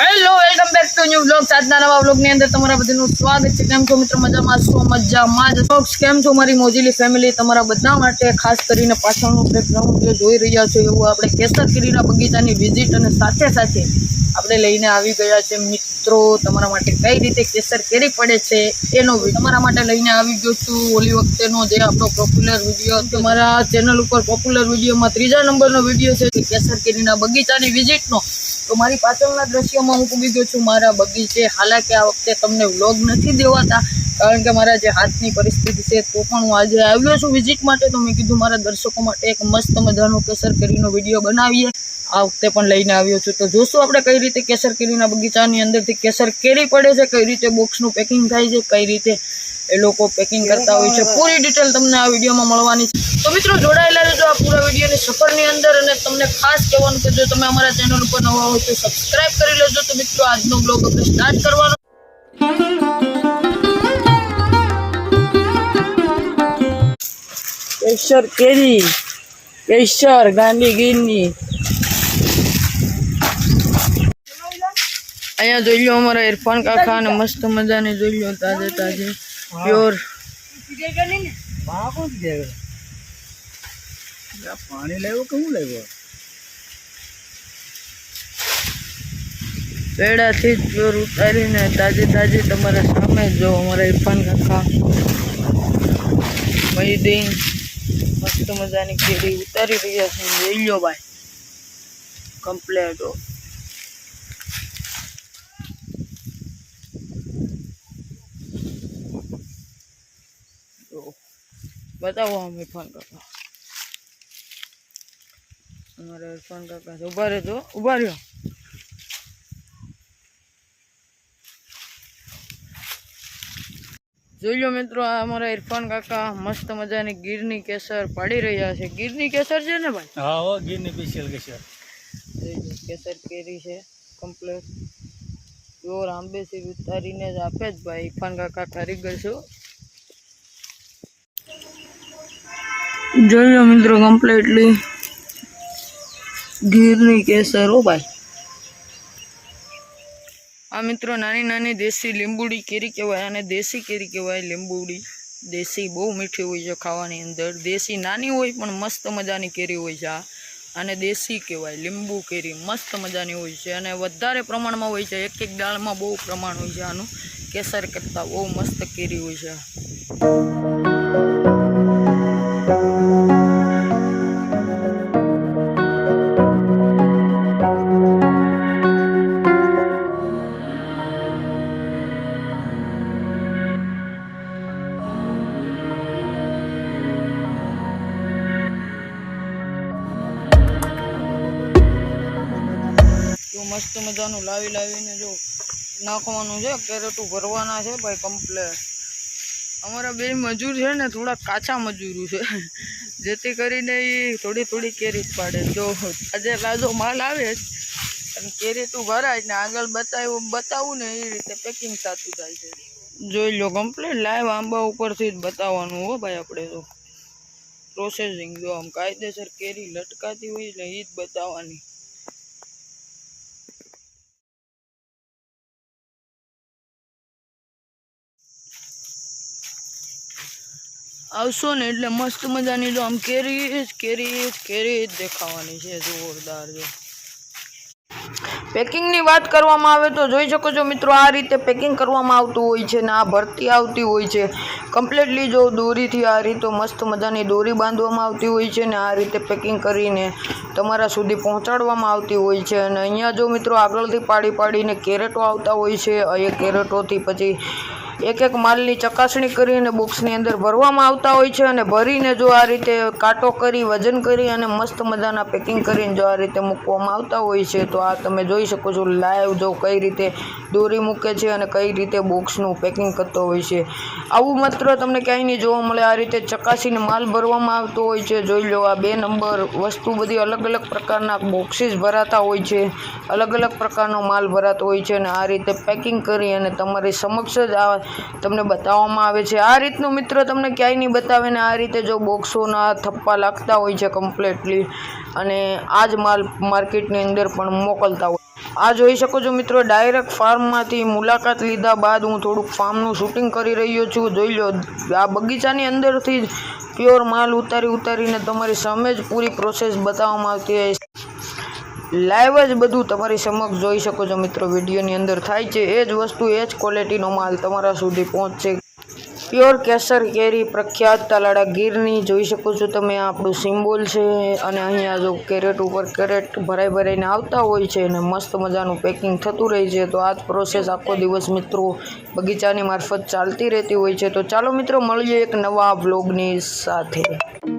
Hello welcome back to new blog આજના નવા બ્લોગની અંદર તમારા બધાનું સ્વાગત છે. કેમ છો મિત્રો? મજામાં છો? મજામાં જ ફોક્સ કેમ છો? મારી મોજીલી ફેમિલી તમારા બધા માટે ખાસ કરીને પાછળનું બેકગ્રાઉન્ડ જોઈ રહ્યા છો એવું આપણે કેસર કેરીના બગીચાની વિઝિટ અને સાથે સાથે આપણે લઈને આવી ગયા છે. મિત્રો, તમારા માટે કઈ રીતે કેસર કેરી પડે છે, એનો તમારા માટે લઈને આવી ગયો છું ઓલી વખતેનો જે આપણો પોપ્યુલર વીડિયો તમારા ચેનલ ઉપર પોપ્યુલર વિડીયોમાં ત્રીજા નંબરનો વીડિયો છે કેસર કેરીના બગીચાની વિઝિટનો તો મારી પાછળના દ્રશ્યોમાં હું પૂગી ગયો છું. મારા બગીચે હાલાકી આ વખતે તમને વ્લોગ નથી દેવાતા. કારણ કે મારા જે હાથની પરિસ્થિતિ છે તો પણ હું આજે આવ્યો છું વિઝિટ માટે. તો મેં કીધું મારા દર્શકો માટે એક મસ્ત મજાનો કેસર કેરીનો વીડિયો બનાવીએ. આ વખતે પણ લઈને આવ્યો છું. તો જોશું આપણે કઈ રીતે કેસર કેરીના બગીચાની અંદરથી કેસર કેરી પડે છે, કઈ રીતે બોક્સનું પેકિંગ થાય છે, કઈ રીતે એ લોકો પેકિંગ કરતા હોય છે. પૂરી ડિટેલ તમને આ વિડીયોમાં મળવાની છે. તો મિત્રો, જોડાયેલા રહેજો આ પૂરા વિડીયોની સફરની અંદર અને તમને ખાસ કહેવાનું કે જો તમે અમારા ચેનલ ઉપર નવા હોય તો સબસ્ક્રાઇબ કરી લેજો. તો મિત્રો, આજનો બ્લોગ આપણે સ્ટાર્ટ કરવાનો કેસર કેરી કેસર ગાંધી ગીરની અહીંયા જોઈ લો અમારા ઇરફાન કાકા અને મસ્ત મજાની જોઈ લો તાજે તાજે પ્યોર પાણી લેવું કે હું લેવું પેડાથી જ પ્યોર ઉતારીને તાજે તાજી તમારા સામે જ જો અમારા ઇરફાન કાકા, મહીદીન. મસ્ત મજાની કેરી ઉતારી રહ્યા છે. લઈ લો ભાઈ. કમ્પ્લેટ બતાવો અમે ફોન કાકા. અમારે ફોન કાકા ઊભા રહેજો ઊભા રહ્યો. જોઈ લો મિત્રો આ અમારા ઇરફાન કાકા મસ્ત મજાની ગીરની કેસર પાડી રહ્યા છે. ગીરની કેસર છે ને ભાઈ? હા હો ગીરની સ્પેશિયલ કેસર. કેસર કેરી છે કમ્પ્લેટ પ્યોર આંબેથી ઉતારીને જ આપે જ ભાઈ. ઇરફાન કાકા કારીગર છો જોઈ લો મિત્રો કમ્પ્લેટલી ગીરની કેસર હો ભાઈ. આ મિત્રો નાની નાની દેશી લીંબુડી કેરી કહેવાય અને દેશી કેરી કહેવાય લીંબુડી. દેશી બહુ મીઠી હોય છે ખાવાની અંદર. દેશી નાની હોય પણ મસ્ત મજાની કેરી હોય છે આ. અને દેશી કહેવાય લીંબુ કેરી. મસ્ત મજાની હોય છે અને વધારે પ્રમાણમાં હોય છે. એક એક દાળમાં બહુ પ્રમાણ હોય છે આનું. કેસર કરતાં બહુ મસ્ત કેરી હોય છે જો મસ્ત મજાનું લાવી લાવીને જો નાખવાનું છે કેરેટું ભરવાના છે ભાઈ કમ્પ્લેટ અમારા બે મજૂર છે ને થોડા કાચા મજૂરો છે. જેથી કરીને એ થોડી થોડી કેરી જ પાડે. જો, આજે લાજો માલ આવે અને તું ભરાય ને આગળ બતાવ્યું બતાવું ને એ રીતે પેકિંગ થતું થાય છે. જોઈ લો કમ્પ્લેટ લાઈવ આંબા ઉપરથી જ બતાવવાનું હો ભાઈ આપણે તો. પ્રોસેસિંગ જો આમ કાયદેસર કેરી લટકાતી હોય ને એ જ બતાવવાની. આવશો ને એટલે મસ્ત મજાની જો આમ કેરી જ, કેરી કેરી દેખાવાની છે, જોરદાર જો પેકિંગની વાત કરવામાં આવે તો જોઈ શકો છો મિત્રો, આ રીતે પેકિંગ કરવામાં આવતું હોય છે ને આ ભરતી આવતી હોય છે. કમ્પ્લીટલી જો દોરીથી આ રીતે મસ્ત મજાની દોરી બાંધવામાં આવતી હોય છે ને આ રીતે પેકિંગ કરીને તમારા સુધી પહોંચાડવામાં આવતી હોય છે. અને અહીંયા જો મિત્રો આગળથી પાડી પાડીને કેરેટો આવતા હોય છે એ કેરેટોથી પછી એક એક માલની ચકાસણી કરીને બોક્સની અંદર ભરવામાં આવતા હોય છે અને ભરીને જો આ રીતે કાંટો કરી, વજન કરી અને મસ્ત મજાના પેકિંગ કરીને જો આ રીતે મૂકવામાં આવતા હોય છે, તો આ તમે જોઈ શકો છો લાઈવ જો કઈ રીતે દોરી મૂકે છે અને કઈ રીતે બોક્સનું પેકિંગ કરતો હોય છે. આવું માત્ર તમને ક્યાંય નહીં જોવા મળે. આ રીતે ચકાસીને માલ ભરવામાં આવતો હોય છે. જોઈ લો આ બે નંબર વસ્તુ બધી અલગ અલગ પ્રકારના બોક્સીસ ભરાતા હોય છે. અલગ અલગ પ્રકારનો માલ ભરાતો હોય છે અને આ રીતે પેકિંગ કરી અને તમારી સમક્ષ જ આ તમને બતાવવામાં આવે છે. આ રીતનું મિત્ર તમને ક્યાંય નહીં બતાવે ને આ રીતે જો બોક્સોના થપ્પા લાગતા હોય છે કમ્પ્લેટલી અને આ જ માલ માર્કેટની અંદર પણ મોકલતા હોય. આ જોઈ શકો છો મિત્રો ડાયરેક્ટ ફાર્મમાંથી મુલાકાત લીધા બાદ હું થોડુંક ફાર્મનું શૂટિંગ કરી રહ્યો છું. જોઈ લો, આ બગીચાની અંદરથી જ પ્યોર માલ ઉતારી ઉતારીને તમારી સામે જ પૂરી પ્રોસેસ બતાવવામાં આવતી હોય લાઈવ જ બધું તમારી સમક્ષ જોઈ શકો છો મિત્રો. વિડીયોની અંદર થાય છે. એ જ વસ્તુ, એ જ ક્વોલિટીનો માલ તમારા સુધી પહોંચશે. પ્યોર કેસર કેરી પ્રખ્યાત તાલાડા ગીરની જોઈ શકો છો તમે. આપણું સિમ્બોલ છે અને અહીંયા જો કેરેટ ઉપર કેરેટ ભરાઈ ભરાઈને આવતા હોય છે અને મસ્ત મજાનું પેકિંગ થતું રહે છે, તો આ જ પ્રોસેસ આખો દિવસ મિત્રો બગીચાની મારફત ચાલતી રહેતી હોય છે. તો ચાલો મિત્રો, મળીએ એક નવા બ્લોગની સાથે.